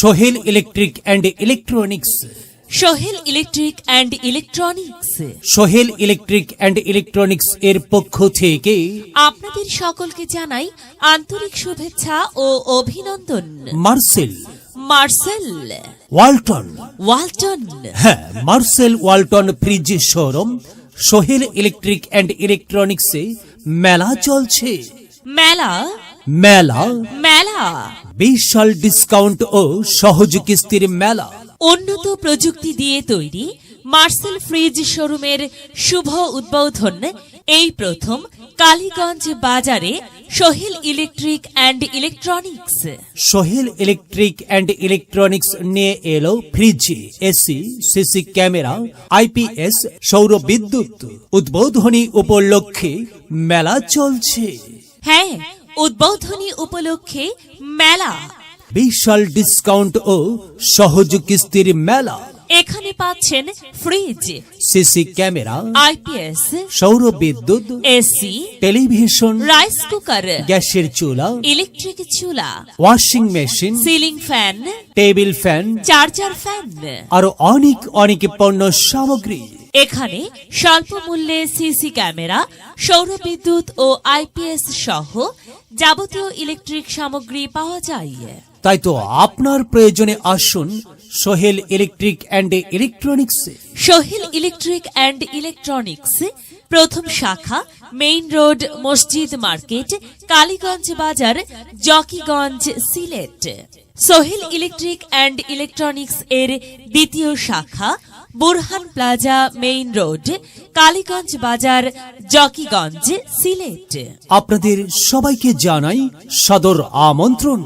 Sohel electric and electronics Sohel electric and electronics Sohel electric and electronics এর পক্ষ থেকে আপনাদের সকলকে জানাই আন্তরিক শুভেচ্ছা ও অভিনন্দন। মার্সেল। মার্সেল। ওয়ালটন। ওয়ালটন। হ্যাঁ Marcel Walton fridge showroom Sohel electric and ইলেকট্রনিক্সে মেলা চলছে। মেলা মেলা। মেলা। বিশাল ডিসকাউন্ট ও সহজ কিস্তির মেলা উন্নত প্রযুক্তি দিয়ে তৈরি মার্সেল ফ্রিজ শোরুমের শুভ উদ্বোধন এই প্রথম কালীগঞ্জ বাজারে Sohel electric and electronics. Sohel electric and electronics নিয়ে এলো fridge AC CC camera IPS সৌর বিদ্যুৎ উদ্বোধনী উপলক্ষে মেলা চলছে। হ্যাঁ উদ্বোধনী উপলক্ষে মেলা। বিশাল ডিসকাউন্ট ও সহজ কিস্তির মেলা। এখানে পাচ্ছেন ফ্রিজ সিসি ক্যামেরা আইপিএস সৌর বিদ্যুৎ এসি টেলিভিশন রাইস কুকার গ্যাসের চুলা ইলেকট্রিক চুলা washing machine ceiling fan table fan charger fan আরও অনেক অনেক পণ্য সামগ্রী। এখানে স্বল্প মূল্যে সিসি ক্যামেরা সৌর বিদ্যুৎ ও আইপিএস সহ যাবতীয় ইলেকট্রিক সামগ্রী পাওয়া যায়। তাই তো আপনার প্রয়োজনে আসুন Sohel electric and electronics. Sohel electric and electronics প্রথম শাখা, মেইন রোড, মসজিদ market, Kaliganj Bazar, Zakiganj, Sylhet. Sohel electric and electronics এর দ্বিতীয় শাখা, Burhan plaza, main road, Kaliganj Bazar, Zakiganj, Sylhet. আপনাদের সবাইকে জানাই সদর আমন্ত্রণ।